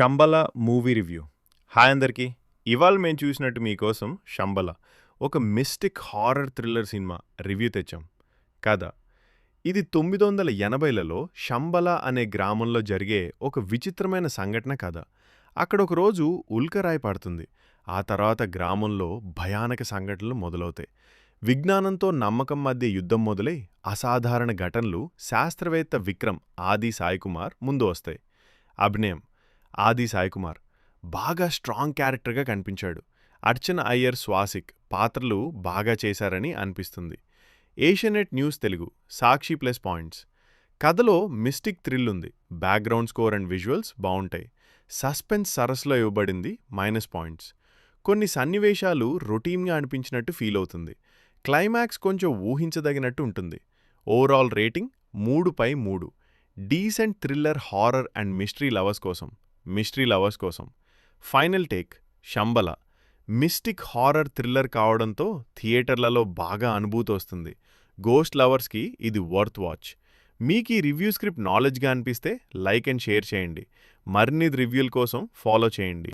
Shambhala movie review. Hi అందరికీ. ఇవాళ మేము చూసినట్టు మీకోసం శంబల ఒక mystic horror thriller cinema review తెచ్చాం. కదా? ఇది తొమ్మిది వందల ఎనభైలలో శంబల అనే గ్రామంలో జరిగే ఒక విచిత్రమైన సంఘటన కథ అక్కడ ఒక రోజు ఉల్కరాయి పడుతుంది. ఆ తర్వాత గ్రామంలో భయానక సంఘటనలు మొదలవుతాయి. విజ్ఞానంతో నమ్మకం మధ్య యుద్ధం మొదలై అసాధారణ ఘటనలు శాస్త్రవేత్త విక్రమ్ ఆది సాయికుమార్ ముందు వస్తాయి. అభినయం. ఆది సాయికుమార్. బాగా స్ట్రాంగ్ క్యారెక్టర్గా కనిపించాడు. అర్చన అయ్యర్ స్వాసిక్ పాత్రలు బాగా చేశారని అనిపిస్తుంది. Asianet news Telugu Sakshi plus points. కథలో మిస్టిక్ థ్రిల్ ఉంది. బ్యాక్గ్రౌండ్ స్కోర్ అండ్ విజువల్స్ బాగుంటాయి సస్పెన్స్ సరస్సులో ఇవ్వబడింది మైనస్ పాయింట్స్. కొన్ని సన్నివేశాలు రొటీన్గా అనిపించినట్టు ఫీల్ అవుతుంది. క్లైమాక్స్ కొంచెం ఊహించదగినట్టు ఉంటుంది. ఓవరాల్ రేటింగ్ మూడు పై మూడు. Decent thriller horror and mystery lovers కోసం. మిస్టరీ లవర్స్ కోసం. Final take Shambala. Mystic horror thriller కావడంతో థియేటర్లలో బాగా అనుభూతి వస్తుంది. గోస్ట్ లవర్స్కి ఇది వర్త్ వాచ్. మీకు ఈ రివ్యూ స్క్రిప్ట్ నాలెడ్జ్గా అనిపిస్తే లైక్ అండ్ షేర్ చేయండి. మరిన్ని రివ్యూల కోసం ఫాలో చేయండి.